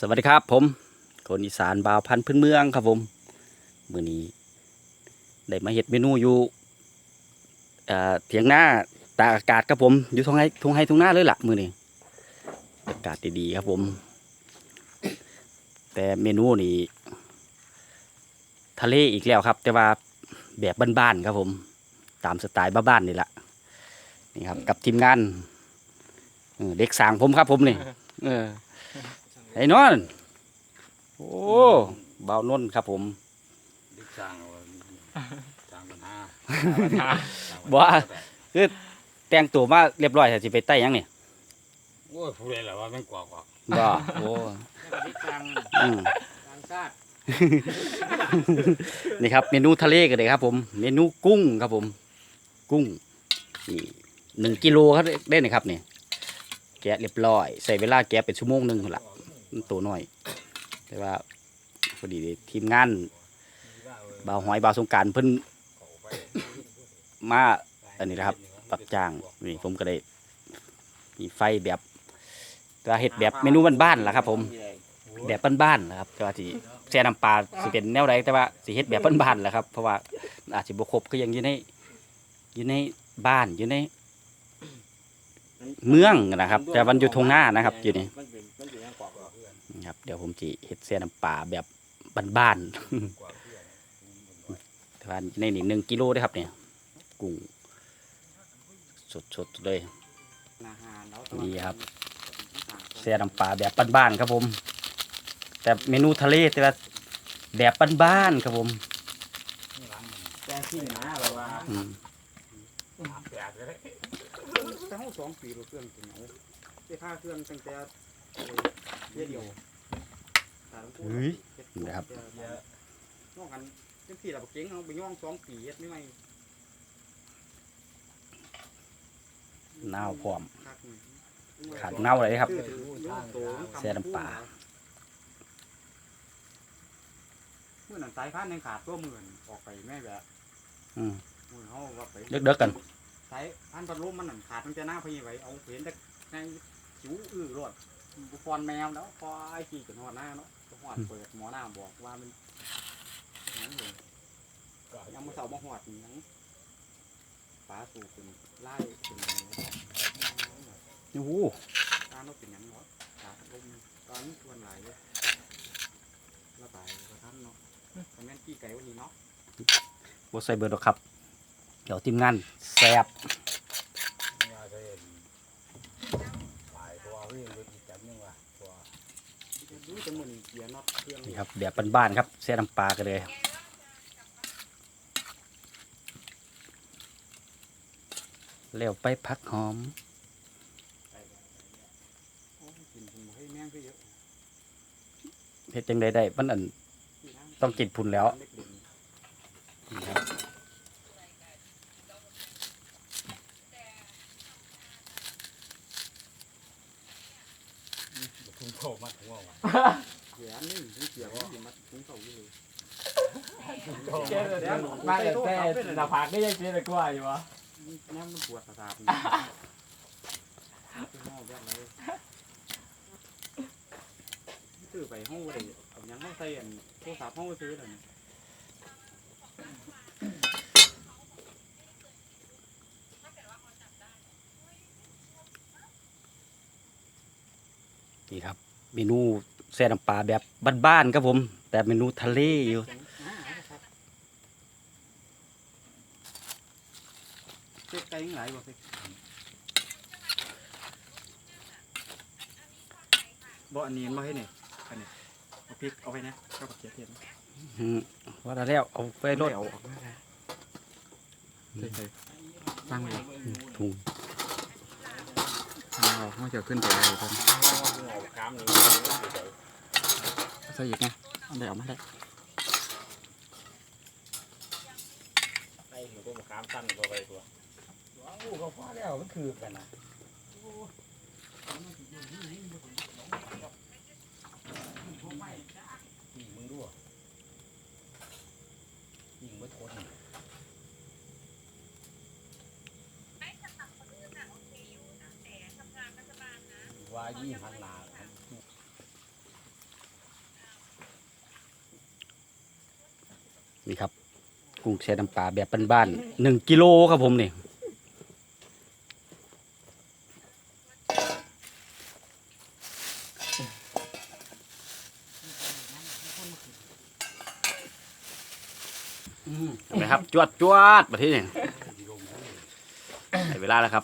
สวัสดีครับผม คนอีสานบาวพันธุ์พื้นเมืองครับผมมื้อนี้ได้มาเฮ็ดเมนูอยู่เอ่อเถียงหน้าตากอากาศครับผมอยู่ทุ่งไห้ทุ่งไห้ทุ่งนาเลยล่ะมื้อนี้อากาศดีๆครับผม แต่เมนูนี้ทะเลอีกแล้วครับ แต่ว่าแบบบ้านๆครับผม ตามสไตล์บ้านๆนี่แหละนี่ครับ กับทีมงานเออเด็กสร้างผมครับผมนี่เออ ไอ้นอนโอ้เบานนท์ครับผมดิกสร้างเอาสร้างปัญหาบ่ว่าคือแต่งตัวมาเรียบร้อยแต่สิไปใต้หยังนี่โอ้ยผู้ใดล่ะว่าแม่งกว่ากว่าบ่โอ้ดิกสร้างอืมสร้างชาตินี่ครับ เมนูทะเลกันเลยครับ ผม เมนูกุ้งครับผม กุ้งนี่หนึ่งกิโลครับได้นี่ครับนี่แกะเรียบร้อย ใส่เวลาแกะเป็นชั่วโมงหนึ่งพุ่นละ มันตัวน้อย แต่ว่าพอดีทีมงานบ่าวหอยบ่าวสงการเพิ่นมาอันนี้นะครับปรับจ้างนี่ผมก็ได้มีไฟแบบก็เห็ดแบบเมนูบ้านๆล่ะครับ ผม แบบบ้านๆนะครับแต่ว่าสิแช่น้ำปลาสิเป็นแนวใดแต่ว่าสิเฮ็ดแบบบ้านๆแหละครับ เพราะว่าอาจสิบ่ครบคือยังอยู่ในอยู่ในบ้านอยู่ใน เมืองนะครับ แต่วันอยู่ทงหน้านะครับอยู่นี่ ครับ เดี๋ยวผมสิเฮ็ดแช่น้ำปลาแบบบ้านกว่าเพื่อนๆแต่ว่าในนี่หนึ่งกิโลเด้ครับเนี่ยกุ้งสดๆเลยนี่ครับแช่น้ำปลาแบบบ้านๆครับผม แต่เมนูทะเลแต่ว่าแบบบ้านๆครับผมแต่ที่หนาแบบว่าแปดเลยแต่ห้องสองปีเราเครื่องเป็นเอาได้ค่าเครื่องตั้งแต่เดียว เฮ้ยนะครับนอกกันเป็นสี่ระบบเก่งเอาไปย่องสองปีเฮ็ดไม่ไหมเน่าพร้อมคักหนึ่งขาดเน่าเลยครับถือถือย่องโตแช่น้ำปลาเมื่อนั้นสายพันธุ์ยังขาดตัวหมื่นออกไปแม่แบบอืมมือเขาว่าไปเด็กๆกันสายพันธุ์พัดลมมันนั่นขาดตั้งแต่หน้าพยี่ไว้เอาเห็นแต่ในจิ๋วอื้อรอดบุฟอนแมวแล้วพอไอ้ขี่จนหอดหน้าเนาะ หอดเปิดหมอหน้าบอกว่ามันหยังอยู่ยังมาเสามาหอดหยังปลาสูบเป็นไล่เป็นโอ้โหการเราเป็นหยังเนาะขาดลมตอนนี้ชวนหลายเลยระบายกระทันเนาะแต่แม่นกี่ไก่วันนี้เนาะบใส่เบอร์ดอกครับ เดี๋ยวทีมงานแซบ นเกียร์น็อตเครื่องนี่ครับแบบบ้านๆครับแซ่น้ำปลากันเลยแล้วไปพักหอมโอ้ยกินผมให้แม่งก็เยอะเฮ็ดจังใดได้มันอันที่นั่ต้องกินพุ่นแล้วเล็กเด่นนี่ครับ ทุ่งโตมัดหัวว่ะ เกียนี่เกียว่ามัดถุงเข่าอยู่เลยมาแต่แต่หน้าผากก็ยังเจ๊ตะกว่าอยู่วะแม่มันปวดประสาบซื้อไปห้องอะไรเอายังห้องใส่อันโทรศัพท์ห้องไปซื้อเลยนี่ครับเมนู แซ่น้ำปลาแบบบ้านๆครับผม แต่เมนูทะเลอยู่เซ็กไก่หลายบ่เซ็กบ่อันนี้มาให้นี่อันนี้เอาพริกเอาไปนะก็ผักเขียเทียมว่าแล้วเอาไปรถเอาออกมาได้ใส่ตั้งเลยถุง เอาเขาจะขึ้นไปได้ท่านขามนี่ใส่อีกนะเอาได้เอามาได้ไอ้หนูก็มาขามสั้นตัวไปตัวว้าวก็พอแล้วมันคือกันนะยิ ยี่หันหนานี่ครับกุ้งแช่น้ำปลาแบบเป็นบ้านหนึ่งกิโลครับผมนี่เห็นไหมครับ จวดจวดมาที่นี่เวลาแล้วครับ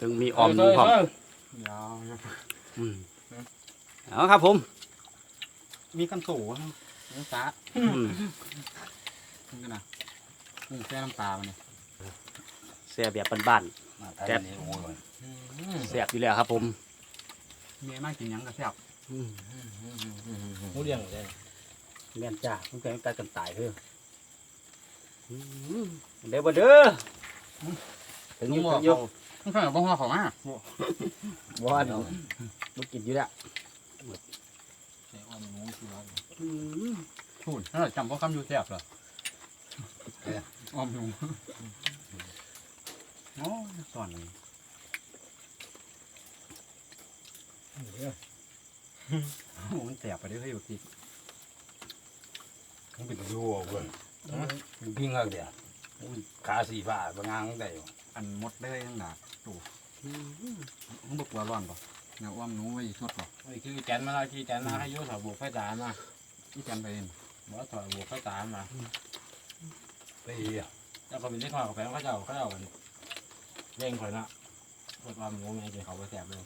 ถึงมีออมนูครับ ยาวอืมเอาครับผม มีกันโตน้ำตาอืมนี่กันนะนี่แค่น้ำตามันเนี่ยเสียแบบบ้านแซ่บๆเสียบอยู่แล้วครับ ผมเมียมากกินหยังก็แซ่บอืมมูเลี้ยงเลยแม่นจ้าต้องการการกันตายเพื่ออืมเดี๋ยวบ่เด้อ ถึงอนุ่ยู่มถึงอยู่ต้ องใส่บ้องหัวเขามาบ่อนบ่กินอยู่แล้วใส่อ้อมหนูคือว่าอืมพูดแล้วจำพวกคำอยู่แซ่บเหรออ้อมหนูโอ้ยสอนโอ้มันแซ่บไปเด้อเฮ้ยบักทีมันเป็นยูเว้ยมันพิงอะไรเดียว ขาสีฟ้าบางงางได้อยู่อันหมดเลยทั้งหนาดูมึงบอกว่าร้อนป่ะเนี่ยอ้อมหนูไว้สดป่ะไอ้คือแกนมาแล้วที่แกนมาให้ยุ่ถอดบวกไฟตามมาที่กันไปเองบอกถอดบวกไฟตามมาไปอะแล้วก็เป็นที่ข้าวกับแฟนเขาเจ้าเขาเจ้ากันเร่งข่อยนะกดอ้อมหนูไงจะเขาไปแสบเลย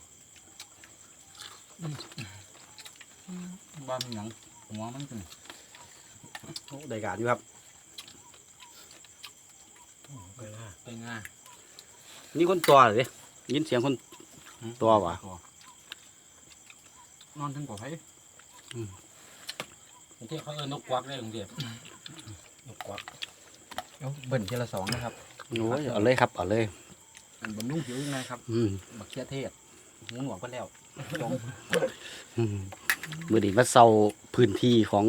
บ้านมันหยังหัวมันเป็นโอ้ได้การอยู่ครับ เป็นง่ายนี่คนตัวเลยยินเสียงคนตัววะนอนถึงกว่าไผกรุงเทพเขาเอินนกควักได้กรุงเทพนกควักเอาเบิ่นเทละสองนะครับโอ้ยเอาเลยครับเอาเลยอันบำรุงผิวยังไงครับ อืมบักเขียเทศหูหนวกก็แล้วอืมมือดีมาเซาพื้นที่ของ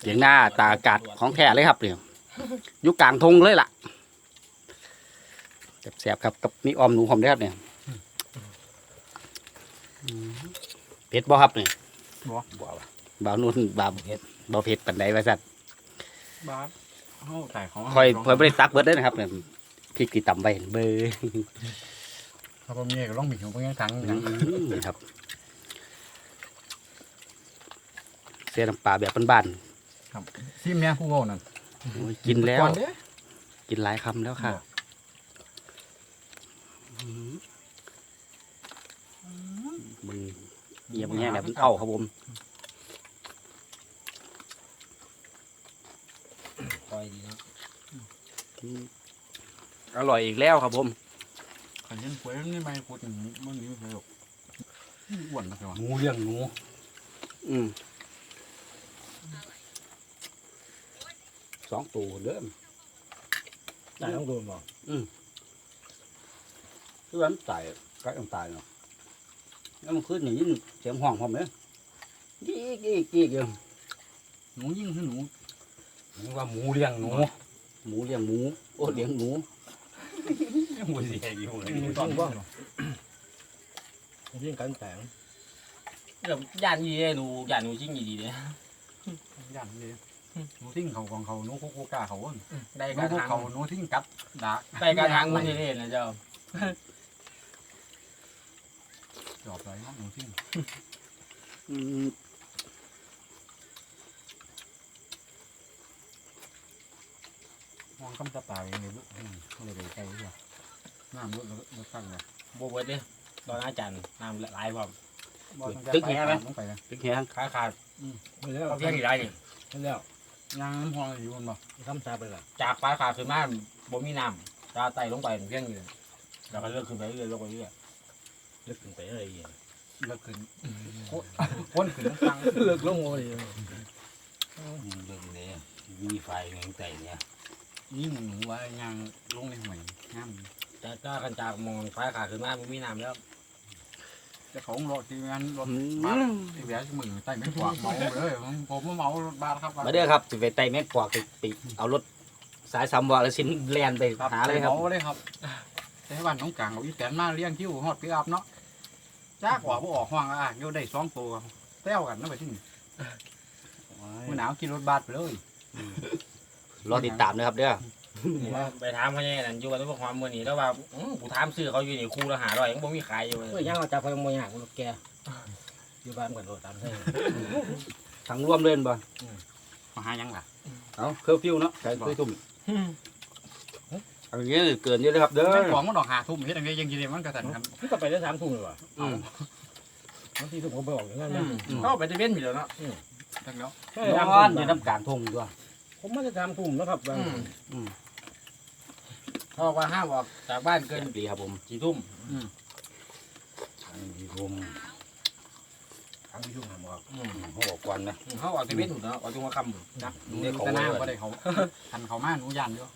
เสียงหน้าตาอากาศของแท้เลยครับเนี่ย อยู่กลางทงเลยล่ะแสบๆครับกับมีออมหนูหอมได้ครับเนี่ยอืมเผ็ดบ่ครับเนี่ยบ่บ่าวะบ่าวนุ่นบ่าวเผ็ดบ่เผ็ดปันใดว่าซั่นบาสเฮาตายของคอยคอยบ่ได้ตักเบิดเด้อนะครับเนี่ยพริกที่ตำไว้เบอร์เขาบ่มีก็ลองมีของเพิ่นทั้งอืทั้งมนี่ครับเสียน้ำปลาแบบบ้านซิมแม่ผู้เว้านั่นๆ โอ้ยกินแล้วก่อนเด้อกินหลายคำแล้วค่ะบ่อืมมันเยี่ยมแง่แบบมันเอาครับผมคอยดีนะอร่อยอีกแล้วครับผมคันเห็นป่วยมันนี่ไม่พูดอย่างนี้มันนี่ไม่หรอกอ้วนนะครับงูเลี้ยงงูอืม สองตัวเดิมได้ต้องโดนบอกคือว่ามันตายใกล้ต้องตายเนาะแล้วมันขึ้นอย่างนี้เสียงห้องพร้อมเลยกี้กี้กี้เดียวหนูยิ่งคือหนูมันว่าหมูเลี้ยงหนู หมูเลี้ยงหมูโอ้เลี้ยงหมูหมูสิให้อยู่เลยตอนบ่เรื่องการแต่งเรื่องย่านยี่หนูย่านหนูจริงยี่ดีเลยย่านนี้ หนูทิ้งเขาของเขาหนูคุกกาเขาอ้นได้หนูการคุกทางเขาหนูทิ้งกัดดาได้การทางมันนี่นะเจ้าจอบเลยหนูทิ้งอืมมองคำตาตายเลยลูกก็เลยไปใกล้ดีกว่าน้ำลดลดตั้งเลยโบเบิร์ดเลยตอนอาจารย์น้ำหลายพร้อมตึกแง่ไหม ต้องไปนะพริกแห้งขาขาดไปแล้วเอาเพียงกี่ได้ดิไปแล้ว ยางน้ำพองอยู่บนบ่คำซาไปละจากขาขาดขึ้นมาบ่มีน้ำตาไต่ลงไปเพียงอยู่แล้วก็เลือกขึ้นไปเรื่อยลงไปเรื่อยเลือกขึ้นไปเรื่อยเลิกขึ้นพ้นขึ้นตั้งเลือกลงเลยเรื่องนี้มีไฟเงี้ยแต่เนี่ยยิ่งหนูว่ายางลงในหอยงามจากกากันจากมองขาขาดขึ้นมาบ่มีน้ำแล้ว จะเขารถที่งานรถอืบ้านมไอ้แหวนมือใต้ไม่ขวางเมาเลยผมผมเมารถบ้านครับมาเด้อครับสิไปไต่แม่กวากไปไปเอารถสายสามวาแล้วสินแลนไปหาเลยครับเมาเลยครับแต่บ้านน้องกลางเอาอีแตนมาเลี้ยงคิ้วฮอดปีอับเนาะจ้ากว่าบ่ออกห้องอะโยได้สองตัวแต้วกันนะไปที่นี่มือหนาวกินรถบัสไปเลยรอติดตามนะครับเด้อ ไปถามเขาเนี่ยนั่นอยู่กับพวกความมือนี้แล้วว่าอื้อกูถามซื้อเขาอยู่นี่คู่ละหาร้อยยังบ่มีขายอยู่เลยเมื่อย่างเราจับไปมวยหางรถแกอยู่บ้านกันรถตามเส้นทั้งร่วมเล่นบ่มาหายังล่ะเอาเคอร์ฟิวเนาะใส่เคอร์ทุ่มอันนี้เกินเยอะเลยครับเด้อแม่งของมันดอกหาทุ่มเฮ็ดจังไดยังกินได้มันก็สั่นครับพี่ก็ไปได้สามทุ่มเลยว่ะอืม บางทีทุ่มผมไปออกอย่างนั้นนะเข้าไปตะเวนอยู่แล้วเนาะจังแล้ว ใช่นสามอทุ่นมอยู่น้ำกลางทงด้วยผมไม่ได้สามทุ่มนะครับอืมเขาบอกว่าห้ามออกจากบ้านเกินดีครับผมกี่ทุ่มดีผมทางพี่ทุ่มหาหมอกอืมเขาบอกก่อนนะเขาออกตะเวนถูกเนาะออกตรงว่าคำจับได้ของแต่หน้าเลยบ่ได้เขาทันเขามาหนูยันอยู่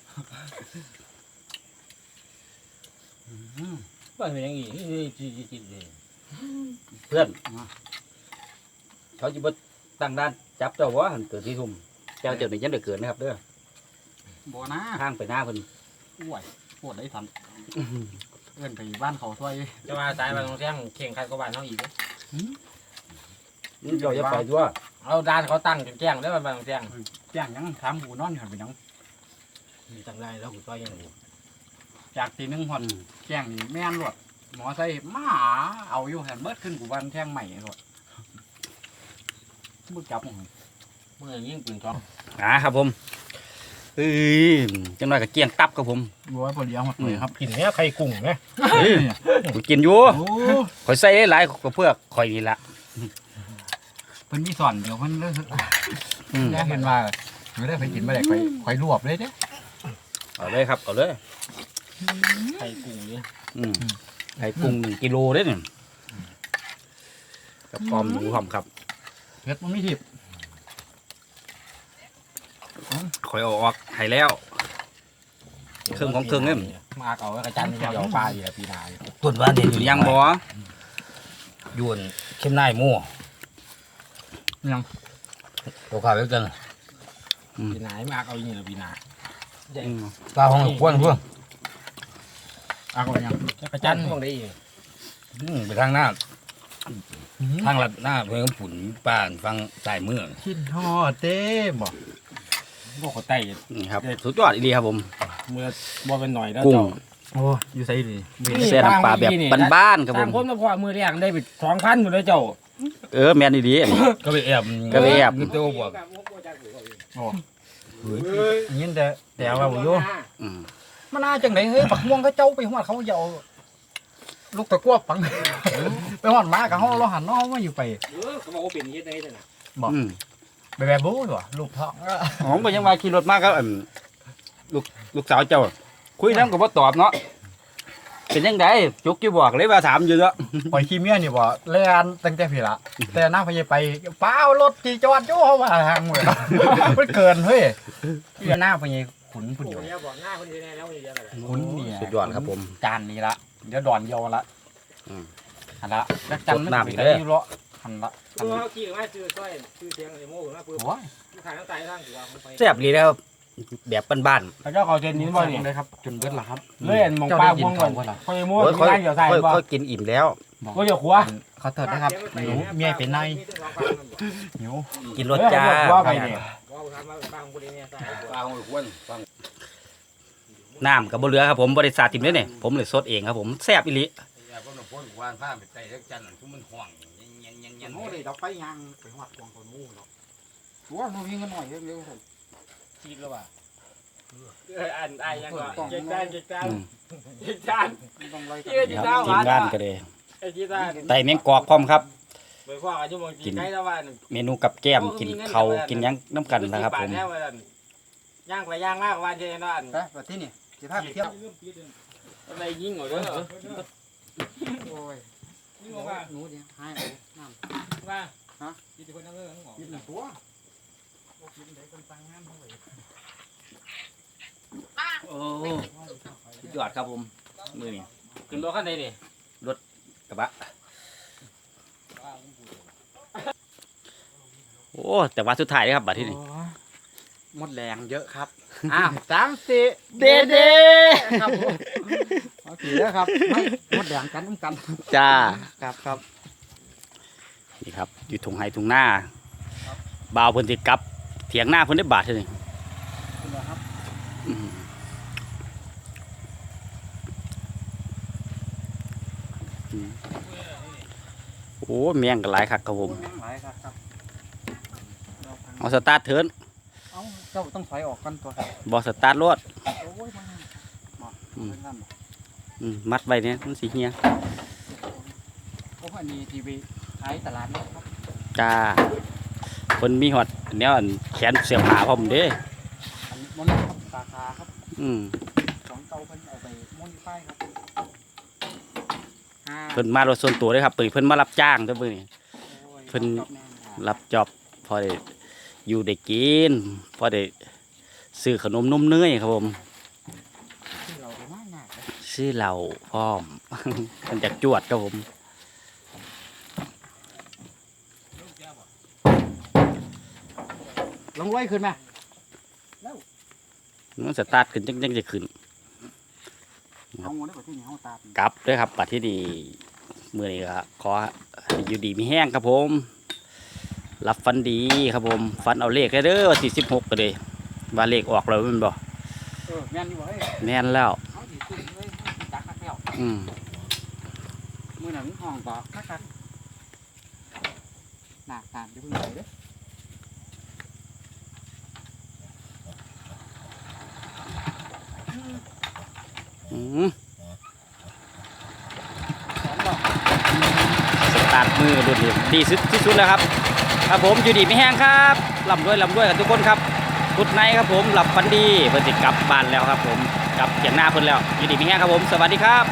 ว่าเป็นอย่างงี้นี่จีจีจีเลยเพื่อนเขาจะมาตั้งด้านจับเจ้าวะหันเกิดที่ทุ่มเจ้าเจ้าหนึ่งยันเดือเกิดนะครับเด้อบ่นะข้างไปหน้าเพิ่น อ้วยปวดได้ทันเอิ้นไปบ้านเขาซอยจะมาสายมาตรงเที่ยงเข่งใครก็บ้านเขาอีกนี่เราจะไปด้วยเอาด้านเขาตั้งจนแจ้งได้บ้านตรงเที่ยงแจ้งยังถามหูนอนหันไปยังมีตังได้แล้วกูก็ยังอยู่จากตีหนึงหอดแจ้งนี่แม่นรวดหมอใส่หมาเอาอยู่หันเบิดขึ้นกูวันแท่งใหม่รวดบุจับมึงเมื่อยิ่งปืนช็อปอ่าครับผม เอ้ยจังหน่อยกับเกียงตับครับผมบัวพอดีเอาหมดเลยครับกินเนี้ยไข่กุ้งไหมกูกินอยู่โอ้ข่อยใส่หลายก็เพื่อข่อยนี่ละเพิ่นมีสอนเดี๋ยวเพิ่นเลิกอืมแล้เห็นว่าไม่ได้ไปกินไม่ได้ไปไปรวบเลยเด้เอาเลยครับเอาเลยไข่กุ้งนี่อืมไข่กุ้งหนึ่งกิโลเด้เนี่ยกับพร้อมหมูหอมครับเพชรมันไม่ทิพ ข่อยเอาออกให้แล้ว เครื่องของเครื่องเนี่ย มาเอาไว้กระจันนี่เดี๋ยวปลาอยู่ปีนาตุนว่าเด็ดอยู่ยังบ่ยวนเข้มนายหมู่ยัง ตัวข้าวไว้กันปีนามาเอาอย่างนี้ปีนาปลาของกวนพวกอะก็ยังกระจันพวกนี้ไปทางหน้า ทางลัดหน้าเพื่อนผุนป่านฟังสายมือคิดฮอดเต้บอกพว กเขาไต่นี่ครับสุดยอดอีดีครับผมเมื่อบ่เป็นหน่อยแล้วกุ้ง เจ้าโอ้อยู่ไสดิเส้นน้ำปลาแบบบ้านๆครับผสามมคนมาพอมือแรกได้ไปสองพันหมดเลยเจ้าเออแม่นดีๆอันนี้ก็ไปแอบก็ไปแอบเตัวบวกยินแต่แต่ว่าบ่อยู่อืมมันน่าจังไดเฮ้ยปักม่วงเขาเจ้าไปฮอดเขาเหยาลูกตะกั่วปัง ไปฮอดหมากับเฮาเราหันเนาะเฮามาอยู่ไป เออเขาบอกว่าเป็นยี่ได้เลยนะอืม ไปแบบบู๊อยู่อะลูกท้องอ๋อก็ยังว่าขี่รถมาก็อั่นลูกลูกสาวเจ้า คุยน้ำก็บ่ตอบเนาะเป็นยังไงจุกกี่บอกเลยว่าถามอยู่เนาะปล่อยขี้เมียนี่บ่แล่นตั้งแต่พี่ละแต่หน้าพยาไปเปล่ารถจีจอดอยู่เฮาว่าทางเหมือนมันเกินเฮ้ยที่หน้าพยาขุนพุ่นอยู่เนี่ยบอกหน้าคนนี้แน่แล้วคนนี้เดียวกันขุนเนี่ยสุดยอดครับผมจานนี้ละเดี๋ยวดอนเดียวละอืมหันละแล้วจันมันกดน้ำไปอีกได้เด้ออยู่เลาะ หันละหัตันวละเขาขี่มาซื้อสร้อยซื้อเสียงไอ้โม่ขึ้นมาปุ๊บโอ้ยขายน้ำตาลทั้งหัวมันไปแซ่บดีแล้วแบบบ้านเขาเจ้าเขาเจนนี้บ่เนี่ยเลยครับ จนเบิดละครับเล่นมองปลาม่วงก่อนเจ้าได้ยินเขาบ่ล่ะคอยๆม่วงโอ้ยที่ค่อยร้านเดี๋ยวใส่ค่อยบ่ค่อยกินอิ่มแล้วก็เดี๋ยวขัวขอโทษนะครับหนูเมียเป็นนายหิวกินรสจ้าว่าไปเนี่ยว่าทำมาบ้างคนนี้เนี่ยใส่ปลาของอ้วนน้ำกับบเรือครับผมบริษัทติมด้วยเนี่ยผมเลยสดเองครับผมแซ่บอีหลี กจันทร์ทุมันห่วงยันยันยันโอ้เลยเราไปยังไปหอดกองคนนู้นเนาะตัวนู้นมีเงินหน่อยเร็วๆคิดแล้วว่าเอออันไอ้ยังก่อนเจ็ดจานเจ็ดจานอืมเจ็ดจานต้องไล่เจ็ดนี่จาคนรับทีมงานก็เลยไอ้จีตาไต่แมงกอกพร้อมครับไปคว้ากันชั่วโมงจีใกล้แล้วว่าเมนูกับแก้มกินเขาวกินหยังน้ำกันนะครับผมย่างไปย่างมากวันเจนนั่นไปแบบที่นี่สิภาพเทียบอะไรยิงเหรอ เด้อโอ้ยนี่ว่าหนูเนี่ยให้น้ว่าฮะจีคนนั่งเรื่องของำกินหนึ่งตัวโอ้สุดยอดครับผมมือนี่ขึ้นรถขั้นใดดิกระบะโอ้แต่ว่าสุดท้ายเลยครับบัดที่นี่ห หมดแรงเยอะครับ อ้าวสามสี่เดเดครับผมเอาสี่แล้วครับหมดแรงกันต้องกันจ้า ครับครับ นี่ครับ อยู่ถุงไห้ถุงหน้าบ่าวเพิ่นติดกับ เถียงหน้าเพิ่นได้บาทเลยคุหรครับโอ้แมงกัหลายคักครับผมลายครับคมเอาสตาร์ทเถิน เอ้าเจ้าต้องถอยออกกันตัวครับบอสตาร์ทรถโอ้ยมันมาอืมเป็นนั่นบ่อืมมัดไว้เนี่ยมันสีเฮียโอ้ยอันนี้ทีวีขายตลาดนัดครับจ้าคนมีหอดแนวอันแขนเสียบผ้าพร้อมเด้อันนี้มันครับสาขาครับอืมของเก่าเพิ่นเอาไปโมดิฟายครับห้าเพิ่นมารถส่วนตัวเลยครับเปิดเพิ่นมารับจ้างเด้อมื้อนี้โอ้ยเพิ่นจอบแน่ครับ รับจอบพอได้ อยู่ได้กินพอได้ซื้อขนมนมเนยครับผมที่เราไปมากหนักเลยซื้อเหล้าพร้อมมันจากจวดครับผมลงไว้ขึ้นไหมมันสตาร์ทขึ้นจังจังจะขึ้นเอาหมดได้ป่ะที่นี่เอาตามกลับเด้วยครับปัดที่ดีมือนี้ก็ขอให้อยู่ดีมีแห้งครับผม รับฟันดีครับผมฟันเอาเลขได้เด้อวันที่สิบหกก็เลยว่าเลขออกแล้วแมันบ่เออแม่นอยู่บ่เฮ้ยแน่นแล้วเอาสิขึ้นเลยเอาสิจักคักแล้วอืมมื้อนั้นห้องบ่คักคักหนักตามจะเพิ่งไปเด้ออืมสอนบ่สตาร์ทมือรุ่นนี้ดีสุดที่สุดแล้วครับ ครับผมอยู่ดีไม่แห้งครับลำด้วยลำด้วยกันทุกคนครับทุดในครับผมหลับฝันดีเพิ่นสิกลับบ้านแล้วครับผมกลับเขียนหน้าเพิ่นแล้วอยู่ดีไม่แห้งครับผม สวัสดีครับ